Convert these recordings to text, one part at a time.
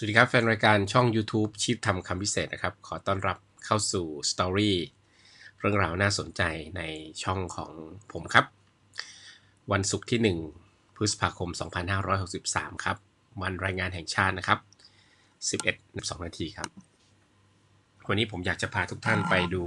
สวัสดีครับ แฟนรายการช่อง YouTube ชีพทำคำพิเศษนะครับ ขอต้อนรับเข้าสู่สตอรี่เรื่องราวน่าสนใจในช่องของผมครับ วันศุกร์ที่ 1 พฤษภาคม 2563 ครับ วันรายงานแห่งชาตินะครับ 11 2นาทีครับ วันนี้ผมอยากจะพาทุกท่านไปดู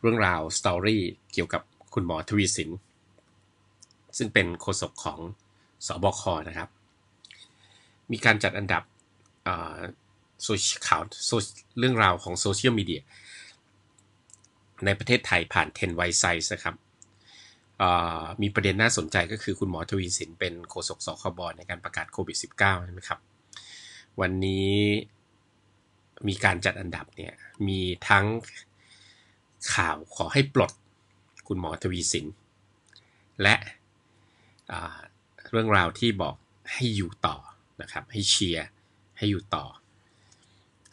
เรื่องราวสตอรี่เกี่ยวกับคุณหมอทวีสิน ซึ่งเป็นโฆษกของสอบคนะครับ มีการจัดอันดับ ข่าวเรื่องราวของโซเชียลมีเดียในประเทศไทยผ่าน10 w i ไซส์นะครับมีประเด็นน่าสนใจก็คือคุณหมอทวีสินเป็นโฆษกสคบในการประกาศโควิด -19 ใช่ไหมครับ วันนี้มีการจัดอันดับเนี่ย มีทั้งข่าวขอให้ปลดคุณหมอทวีสิน และเรื่องราวที่บอกให้อยู่ต่อนะครับ ให้เชียร์ ให้อยู่ต่อ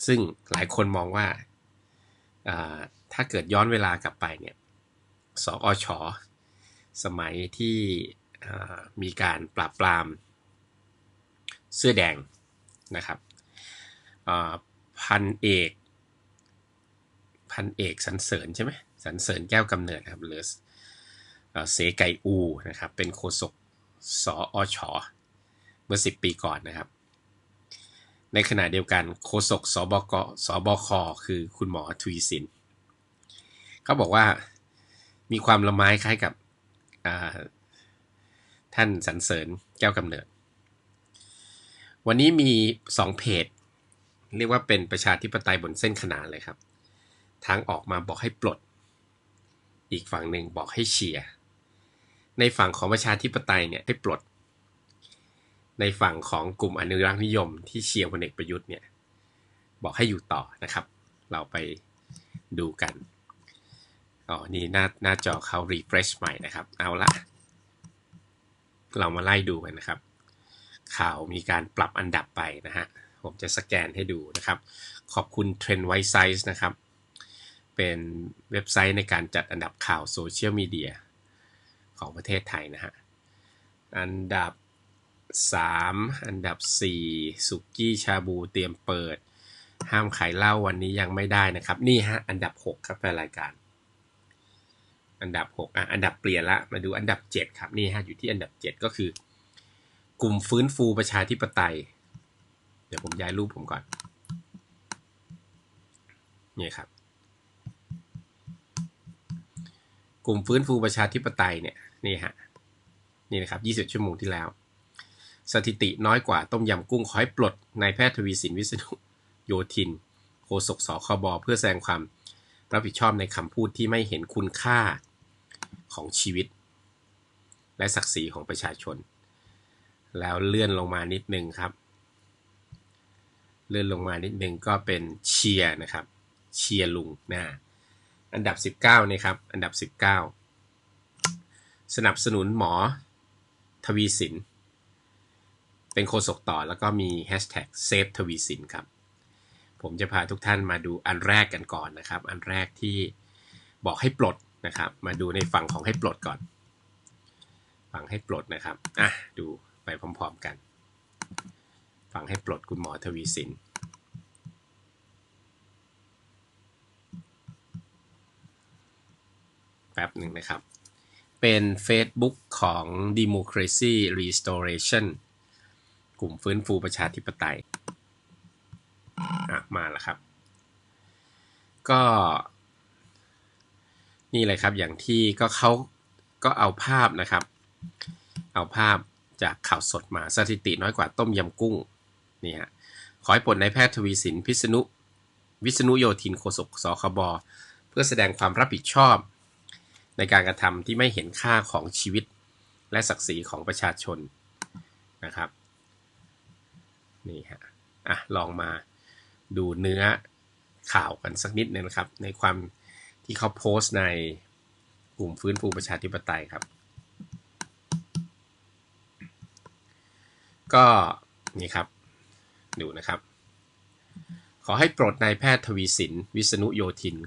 ซึ่งหลายคนมองว่า ถ้าเกิดย้อนเวลากลับไปเนี่ยสอชอสมัยที่มีการปราบปรามเสื้อแดงนะครับพันเอกพันเอกสันเสริญใช่ไหมสันเสริญแก้วกำเนิดครับหรือเสไกอูนะครับเป็นโฆษกสออชอเมื่อ 10 ปีก่อนนะครับ ในขณะเดียวกันโฆษกสบกสบคคือคุณหมอทวีสินเขาบอกว่ามีความละไม้คล้ายกับท่านสรรเสริญแก้วกำเนิด วันนี้มีสองเพจ เรียกว่าเป็นประชาธิปไตยบนเส้นขนานเลยครับ ทางออกมาบอกให้ปลด อีกฝั่งหนึ่งบอกให้เชียร์ในฝั่งของประชาธิปไตยเนี่ยให้ปลด ในฝั่งของกลุ่มอนุรักษ์นิยมที่เชียร์พลเอกประยุทธ์เนี่ยบอกให้อยู่ต่อนะครับ เราไปดูกันอ๋อนี่หน้าหน้าจอเขา refresh ใหม่นะครับ เอาละเรามาไล่ดูกันนะครับ ข่าวมีการปรับอันดับไปนะฮะ ผมจะสแกนให้ดูนะครับ ขอบคุณ Trend White Size นะครับ เป็นเว็บไซต์ในการจัดอันดับข่าวโซเชียลมีเดียของประเทศไทยนะฮะ อันดับ 3 อันดับ 4 สุกี้ชาบูเตรียมเปิด ห้ามขายเหล้าวันนี้ยังไม่ได้นะครับ นี่ฮะ อันดับ 6 ครับแฟนรายการ อันดับ 6 อะ อันดับเปลี่ยนละ มาดูอันดับ 7 ครับ นี่ฮะ อยู่ที่อันดับ 7 ก็คือ กลุ่มฟื้นฟูประชาธิปไตย เดี๋ยวผมย้ายรูปผมก่อน นี่ครับ กลุ่มฟื้นฟูประชาธิปไตยเนี่ย นี่ฮะ นี่นะครับ 20 ชั่วโมงที่แล้ว สถิติน้อยกว่าต้มยำกุ้งขอให้ปลดนายแพทย์ทวีสินวิษณุโยธิน โฆษกสคบเพื่อแสดงความรับผิดชอบในคำพูดที่ไม่เห็นคุณค่าของชีวิต และศักดิ์ศรีของประชาชน แล้วเลื่อนลงมานิดนึงครับ เลื่อนลงมานิดนึงก็เป็นเชียร์นะครับ เชียร์ลุงนะอันดับ 19นี่ครับ อันดับ 19 สนับสนุนหมอทวีสิน เป็นโฆษกต่อแล้วก็มีแฮชแท็กเซฟทวีสินครับ ผมจะพาทุกท่านมาดูอันแรกกันก่อนนะครับ อันแรกที่บอกให้ปลดนะครับ มาดูในฝั่งของให้ปลดก่อน ฝั่งให้ปลดนะครับอะดูไปพร้อมๆกัน ฝั่งให้ปลดคุณหมอทวีสินแป๊บหนึ่งนะครับ เป็น Facebook ของ Democracy Restoration ลุ่มฟื้นฟูประชาธิปไตยมาแล้วครับ ก็ นี่เลยครับอย่างที่ก็เขาก็เอาภาพนะครับ เอาภาพจากข่าวสดมาสถิติน้อยกว่าต้มยำกุ้งนี่ฮะขอให้ปลดนายแพทย์ทวีสินพิษณุวิษณุโยธินโฆษกสคบเพื่อแสดงความรับผิดชอบ ในการกระทำที่ไม่เห็นค่าของชีวิต และศักดิ์ศรีของประชาชนนะครับ นี่ฮะอะลองมาดูเนื้อข่าวกันสักนิดนึงนะครับ ในความที่เขาโพสต์ในกลุ่มฟื้นฟูประชาธิปไตยครับ ก็นี่ครับ ดูนะครับ ขอให้ปรดนายแพทย์ทวีสิน วิษณุโยธิน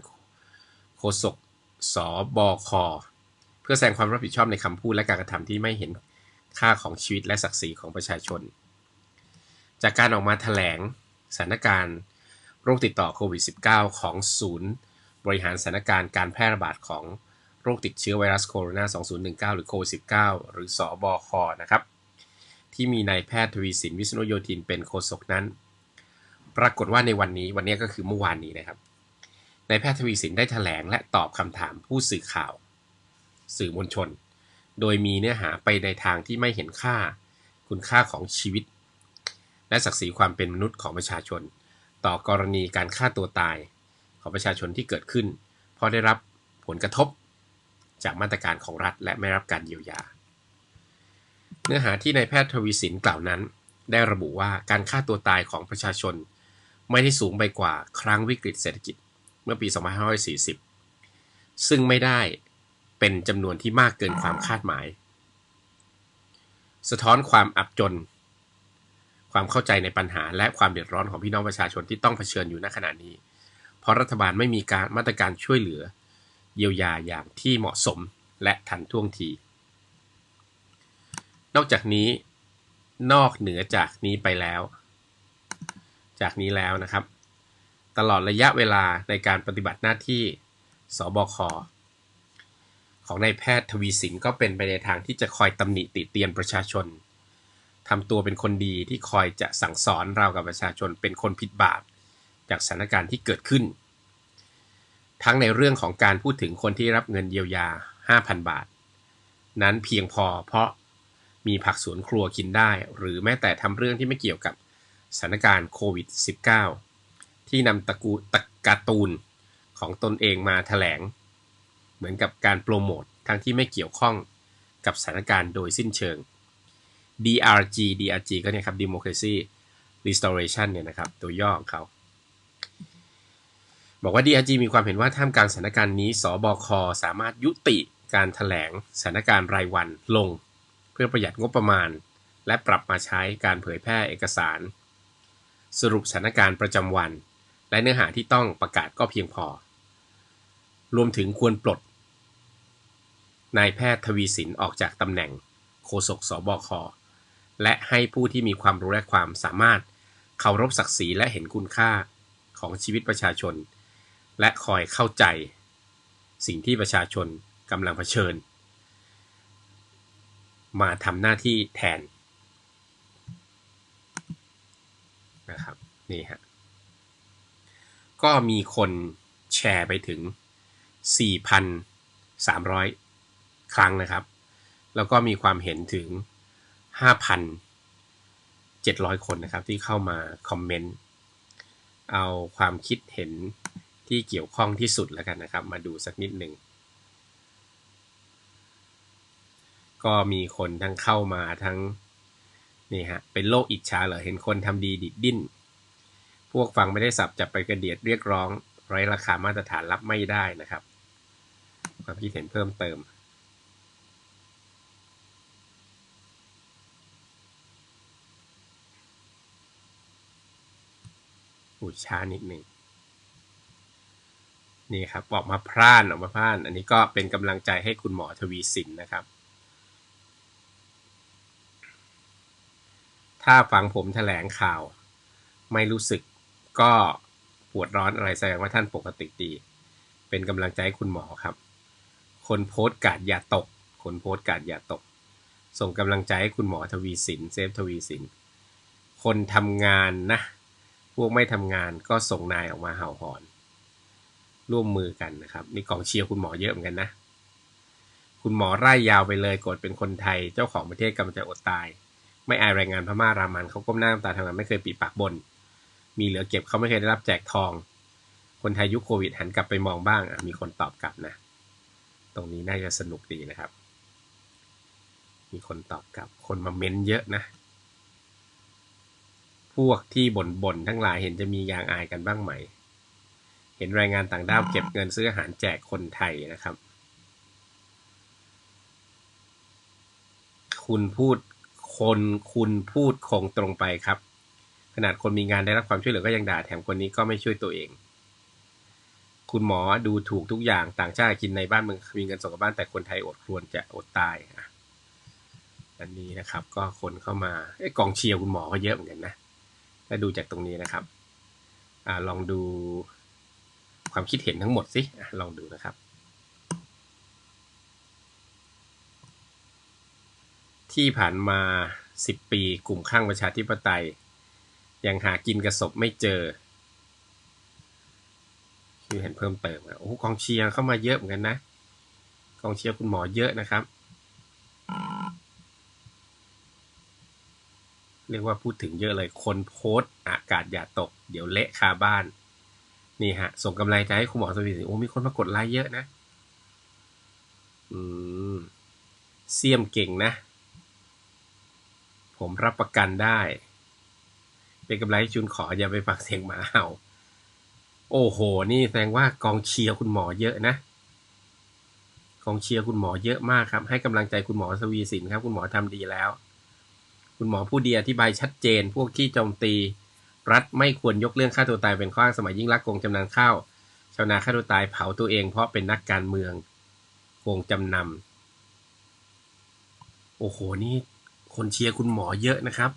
โฆษกสบค เพื่อแสดงความรับผิดชอบในคำพูดและการกระทำที่ไม่เห็นค่าของชีวิตและศักดิ์ศรีของประชาชน จากการออกมาถแถลงสถานการณ์โรคติดต่อโควิด -19 ของศูนย์ บริหารสถานการณ์การแพร่ระบาดของโรคติดเชื้อไวรัสโคโรนา 2019 หรือโควิด -19 หรือสอบคนะครับ ที่มีนายแพทย์ทวีสินวิษณุโยธินเป็นโฆษกนั้น ปรากฏว่าในวันนี้วันนี้ก็คือเมื่อวานนี้นะครับนายแพทย์ทวีสินได้ถแถลงและตอบคำถามผู้สื่อข่าว สื่อมวลชน โดยมีเนื้อหาไปในทางที่ไม่เห็นค่า คุณค่าของชีวิต และศักดิ์ศรีความเป็นมนุษย์ของประชาชน ต่อกรณีการฆ่าตัวตายของประชาชนที่เกิดขึ้น เพราะได้รับผลกระทบจากมาตรการของรัฐและไม่รับการเยียวยา เนื้อหาที่นายแพทย์ทวีสินกล่าวนั้น ได้ระบุว่าการฆ่าตัวตายของประชาชน ไม่ได้สูงไปกว่าครั้งวิกฤตเศรษฐกิจเมื่อปี 2540 ซึ่งไม่ได้เป็นจำนวนที่มากเกินความคาดหมาย สะท้อนความอับจน ความเข้าใจในปัญหาและความเดือดร้อนของพี่น้องประชาชนที่ต้องเผชิญอยู่ณขณะนี้ เพราะรัฐบาลไม่มีการมาตรการช่วยเหลือ เยียวยาอย่างที่เหมาะสมและทันท่วงที นอกจากนี้นอกเหนือจากนี้ไปแล้ว จากนี้แล้วนะครับ ตลอดระยะเวลาในการปฏิบัติหน้าที่สบคของนายแพทย์ทวีสินก็เป็นไปในทางที่จะคอยตำหนิติเตียนประชาชน ทำตัวเป็นคนดีที่คอยจะสั่งสอนเรากับประชาชนเป็นคนผิดบาป จากสถานการณ์ที่เกิดขึ้น ทั้งในเรื่องของการพูดถึงคนที่รับเงินเยียวยา 5,000 บาท นั้นเพียงพอเพราะมีผักสวนครัวกินได้ หรือแม้แต่ทำเรื่องที่ไม่เกี่ยวกับสถานการณ์โควิด -19 ที่นำตะกูตะการ์ตูนของตนเองมาถแถลง เหมือนกับการโปรโมททั้งที่ไม่เกี่ยวข้องกับสถานการณ์โดยสิ้นเชิง DRG DRG ก็เนี่ยครับ Democracy Restoration เนี่ยนะครับ ตัวย่อของเขา บอกว่า DRG มีความเห็นว่าท่ามกลางสถานการณ์นี้ สบค สามารถยุติการถแถลงสถานการณ์รายวันลง เพื่อประหยัดงบประมาณ และปรับมาใช้การเผยแพร่เอกสาร สรุปสถานการณ์ประจำวัน และเนื้อหาที่ต้องประกาศก็เพียงพอ รวมถึงควรปลดนายแพทย์ทวีสินออกจากตำแหน่งโฆษกสบค และให้ผู้ที่มีความรู้และความสามารถเคารพศักดิ์ศรีและเห็นคุณค่าของชีวิตประชาชน และคอยเข้าใจ สิ่งที่ประชาชนกำลังเผชิญ มาทำหน้าที่แทนนะครับนี่ฮะก็มีคนแชร์ไปถึง 4,300 ครั้งนะครับ แล้วก็มีความเห็นถึง 5,700 คนนะครับ ที่เข้ามาคอมเมนต์เอาความคิดเห็นที่เกี่ยวข้องที่สุดแล้วกันนะครับ มาดูสักนิดหนึ่งก็มีคนทั้งเข้ามาทั้งนี่ฮะเป็นโลกอิจฉาเหรอเห็นคนทำดีดิดดิ้น พวกฟังไม่ได้สับจับไปกระเดียดเรียกร้องไร้ราคามาตรฐานรับไม่ได้นะครับ ความคิดเห็นเพิ่มเติม อุช้านิดหนึ่งนี่ครับออกมาพร่านออกมาพร่าน อันนี้ก็เป็นกำลังใจให้คุณหมอทวีสินนะครับ ถ้าฟังผมแถลงข่าว ไม่รู้สึกก็ปวดร้อนอะไรแสดงว่าท่านปกติดี เป็นกำลังใจให้คุณหมอครับ คนโพสต์กาดอย่าตก คนโพสต์กาดอย่าตก ส่งกำลังใจให้คุณหมอทวีสินเซฟทวีสิน คนทำงานนะ พวกไม่ทำงานก็ส่งนายออกมาเห่าหอน ร่วมมือกันนะครับมีกองเชียร์คุณหมอเยอะเหมือนกันนะ คุณหมอไล่ยาวไปเลยกดเป็นคนไทย เจ้าของประเทศกำลังจะอดตาย ไม่อายแรงงานพม่ารามันเขาก้มหน้าตาทำงานไม่เคยปีปากบน มีเหลือเก็บเขาไม่เคยได้รับแจกทอง คนไทยยุคโควิดหันกลับไปมองบ้างมีคนตอบกลับนะ ตรงนี้น่าจะสนุกดีนะครับ มีคนตอบกลับ คนมาเม้นเยอะนะ พวกที่บ่นๆทั้งหลายเห็นจะมียางอายกันบ้างไหม เห็นแรงงานต่างด้าวเก็บเงินซื้ออาหารแจกคนไทยนะครับ คุณพูดคนคุณพูดคงตรงไปครับ ขนาดคนมีงานได้รับความช่วยเหลือก็ยังด่าแถมคนนี้ก็ไม่ช่วยตัวเอง คุณหมอดูถูกทุกอย่างต่างชาติกินในบ้านเมืองมีเงินส่งกลับบ้านแต่คนไทยอดครวญจะอดตายอันนี้นะครับก็คนเข้ามาไอ้กองเชียร์คุณหมอก็เยอะเหมือนกันนะ ถ้าดูจากตรงนี้นะครับอลองดูความคิดเห็นทั้งหมดสิลองดูนะครับ ที่ผ่านมา 10 ปีกลุ่มข้างประชาธิปไตย ยังหากินกระสบไม่เจอคือเห็นเพิ่มเติมโอ้กองเชียร์เข้ามาเยอะเหมือนกันนะกองเชียร์คุณหมอเยอะนะครับ เรียกว่าพูดถึงเยอะเลยคนโพสอากาศอย่าตก เดี๋ยวเละคาบ้าน นี่ฮะ ส่งกำลังใจให้คุณหมอสวีสิโอ้มีคนมากดไลค์เยอะนะ อืมเสียมเก่งนะ ผมรับประกันได้ เป็นกำไรจุนขออย่าไปฟังเสียงหมาเห่า โอ้โห นี่แสดงว่ากองเชียร์คุณหมอเยอะนะกองเชียร์คุณหมอเยอะมากครับ ให้กำลังใจคุณหมอสวีสินครับ คุณหมอทำดีแล้ว คุณหมอผู้ดีอธิบายชัดเจน พวกที่โจมตี รัฐไม่ควรยกเรื่องฆ่าตัวตายเป็นข้ออ้างสมัยยิ่งรักโกงจำนำข้าวชาวนาฆ่าตัวตายเผาตัวเองเพราะเป็นนักการเมืองโกงจำนำโอ้โหนี่คนเชียร์คุณหมอเยอะนะครับ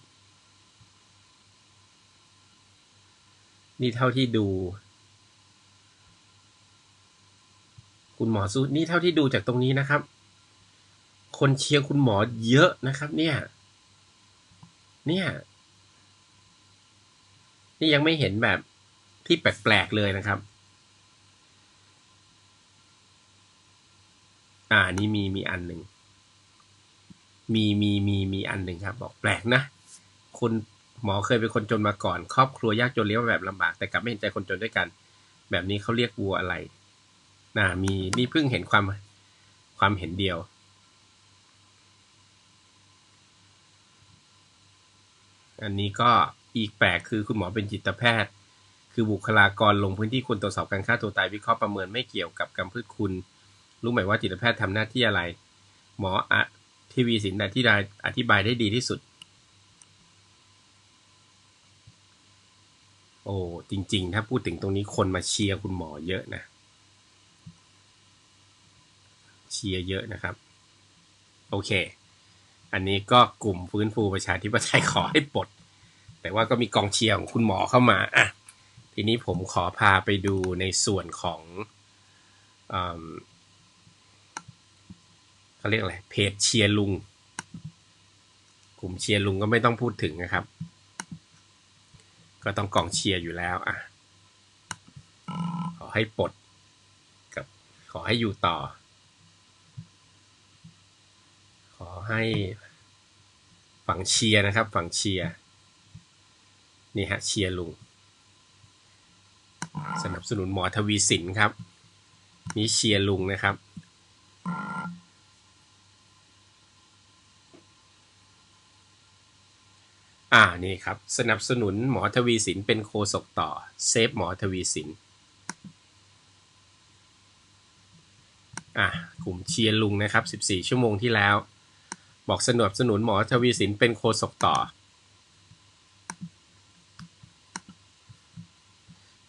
นี่เท่าที่ดู คุณหมอสู้นี่เท่าที่ดูจากตรงนี้นะครับ คนเชียร์คุณหมอเยอะนะครับ เนี่ย เนี่ย นี่ยังไม่เห็นแบบที่แปลกๆเลยนะครับ อ่านี่มีมีอันหนึ่ง มีมีมีมีอันหนึ่งครับ บอกแปลกนะคนหมอเคยเป็นคนจนมาก่อน ครอบครัวยากจนเลี้ยงแบบลำบากแต่กลับไม่เห็นใจคนจนด้วยกัน แบบนี้เขาเรียกวัวอะไรนะมีนี่เพิ่งเห็นความความเห็นเดียว อันนี้ก็อีกแปลกคือคุณหมอเป็นจิตแพทย์ คือบุคลากรลงพื้นที่คนตรวจสอบการฆ่าตัวตายวิเคราะห์ประเมินไม่เกี่ยวกับกรรมพืชคุณ รู้ไหมว่าจิตแพทย์ทำหน้าที่อะไร หมออะทีวีสินที่ได้อธิบายได้ดีที่สุด โอ้จริง ๆ ถ้าพูดถึงตรงนี้คนมาเชียร์คุณหมอเยอะนะ เชียร์เยอะนะครับ โอเค อันนี้ก็กลุ่มฟื้นฟูประชาธิปไตยขอให้ปลด แต่ว่าก็มีกองเชียร์ของคุณหมอเข้ามาอะทีนี้ผมขอพาไปดูในส่วนของเขาเรียกอะไร เพจเชียร์ลุง กลุ่มเชียร์ลุงก็ไม่ต้องพูดถึงนะครับ ก็ต้องกองเชียร์อยู่แล้วอะขอให้ปลดกับขอให้อยู่ต่อขอ ให้ฝั่งเชียร์นะครับ ฝั่งเชียร์นี่ฮะเชียร์ลุง สนับสนุนหมอทวีสินครับ นี่เชียร์ลุงนะครับ อ่านี่ครับ สนับสนุนหมอทวีสินเป็นโคศกต่อ เซฟหมอทวีสินอ่ากลุ่มเชียร์ลุงนะครับ 14 ชั่วโมงที่แล้ว บอกสนับสนุนหมอทวีสินเป็นโคศกต่อ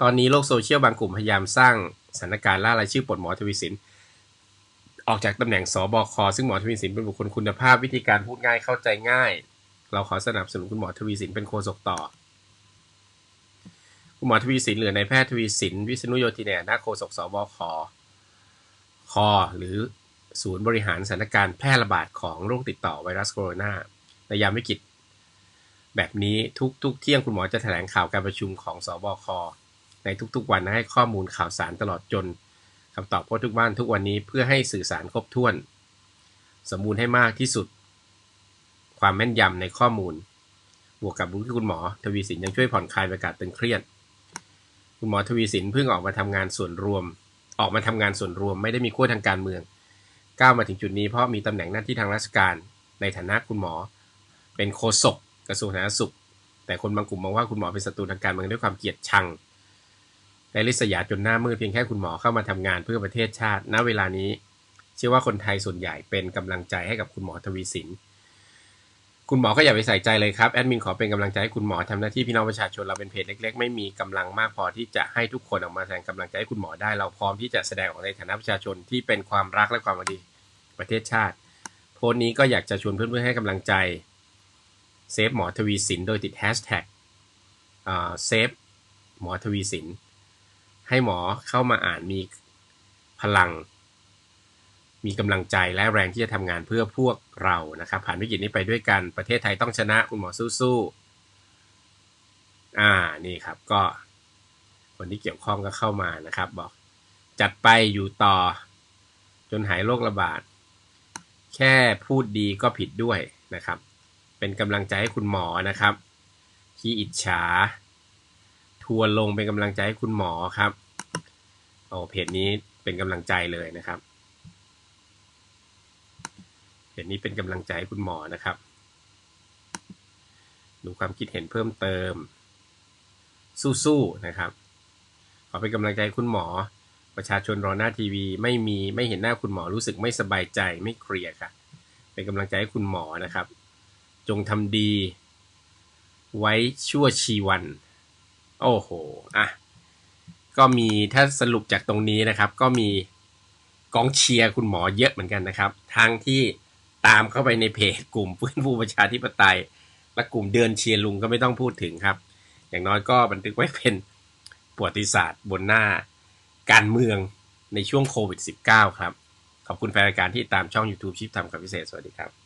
ตอนนี้โลกโซเชียลบางกลุ่มพยายามสร้างสถานการณ์ล่ารายชื่อปลดหมอทวีสิน ออกจากตำแหน่งสบคซึ่งหมอทวีสินเป็นบุคคลคุณภาพวิธีการพูดง่ายเข้าใจง่าย เราขอสนับสนุนคุณหมอทวีสินเป็นโคศกต่อคุณหมอทวีสินหรือนายแพทย์ทวีสิน วิษณุโยธินเนี่ยน้าโคศกสบคคหรือ ศูนย์บริหารสถานการณ์แพร่ระบาดของโรคติดต่อไวรัสโคโรนาในยามวิกฤตแบบนี้ทุกๆเที่ยงคุณหมอจะแถลงข่าวการประชุมของสอบคในทุกๆวันให้ข้อมูลข่าวสารตลอดจนคำตอบพทุกบ้านทุกวันนี้เพื่อให้สื่อสารครบถ้วน สมบูรณ์ให้มากที่สุด ความแม่นยำในข้อมูล บวกกับรู้ที่คุณหมอ ทวีสินยังช่วยผ่อนคลายบรรยากาศตึงเครียด คุณหมอทวีสินเพิ่งออกมาทำงานส่วนรวม ออกมาทำงานส่วนรวมไม่ได้มีขั้วทางการเมือง ก้าวมาถึงจุดนี้เพราะมีตำแหน่งหน้าที่ทางราชการในฐานะคุณหมอ เป็นโฆษกกระทรวงสาธารณสุข แต่คนบางกลุ่มมองว่าคุณหมอเป็นศัตรูทางการเมืองด้วยความเกลียดชังและริษยาจนหน้ามืดเพียงแค่คุณหมอเข้ามาทำงานเพื่อประเทศชาติ ณ เวลานี้ เชื่อว่าคนไทยส่วนใหญ่เป็นกำลังใจให้กับคุณหมอทวีสิน คุณหมอก็อย่าไปใส่ใจเลยครับ แอดมินขอเป็นกำลังใจให้คุณหมอทำหน้าที่พี่น้องประชาชนเราเป็นเพจเล็ก ๆ ไม่มีกำลังมากพอที่จะให้ทุกคนออกมาแสดงกำลังใจให้คุณหมอได้เราพร้อมที่จะแสดงออกในฐานะประชาชนที่เป็นความรักและความดีประเทศชาติ โพสต์นี้ก็อยากจะชวนเพื่อนๆให้กำลังใจเซฟหมอทวีสินโดยติดแฮชแท็กเซฟหมอทวีสินให้หมอเข้ามาอ่านมีพลัง มีกำลังใจและแรงที่จะทำงานเพื่อพวกเรานะครับผ่านวิกฤตนี้ไปด้วยกันประเทศไทยต้องชนะคุณหมอสู้ๆอ่านี่ครับก็คนที่เกี่ยวข้องก็เข้ามานะครับ บอกจัดไปอยู่ต่อ จนหายโรคระบาด แค่พูดดีก็ผิดด้วยนะครับ เป็นกำลังใจให้คุณหมอนะครับที่อิจฉา ทัวลงเป็นกำลังใจให้คุณหมอครับโอ้เพจนี้เป็นกำลังใจเลยนะครับ จนี้เป็นกำลังใจให้คุณหมอนะครับ ดูความคิดเห็นเพิ่มเติม สู้ๆนะครับ ขอเป็นกำลังใจคุณหมอ ประชาชนรอหน้าทีวี ไม่มีไม่เห็นหน้าคุณหมอรู้สึกไม่สบายใจไม่เคลียร์ค่ะ เป็นกำลังใจให้คุณหมอนะครับ จงทำดี ไว้ชั่วชีวัน โอ้โหอะก็มีถ้าสรุปจากตรงนี้นะครับ ก็มีกองเชียร์คุณหมอเยอะเหมือนกันนะครับ ทั้งที่ ตามเข้าไปในเพจกลุ่มฟื้นฟูประชาธิปไตย และกลุ่มเดินเชียร์ลุงก็ไม่ต้องพูดถึงครับ อย่างน้อยก็บันทึกไว้เป็นประวัติศาสตร์บนหน้าการเมืองในช่วงโควิด -19 ครับ ขอบคุณแฟนรายการที่ตามช่อง YouTube ชิปทำกับพิเศษ สวัสดีครับ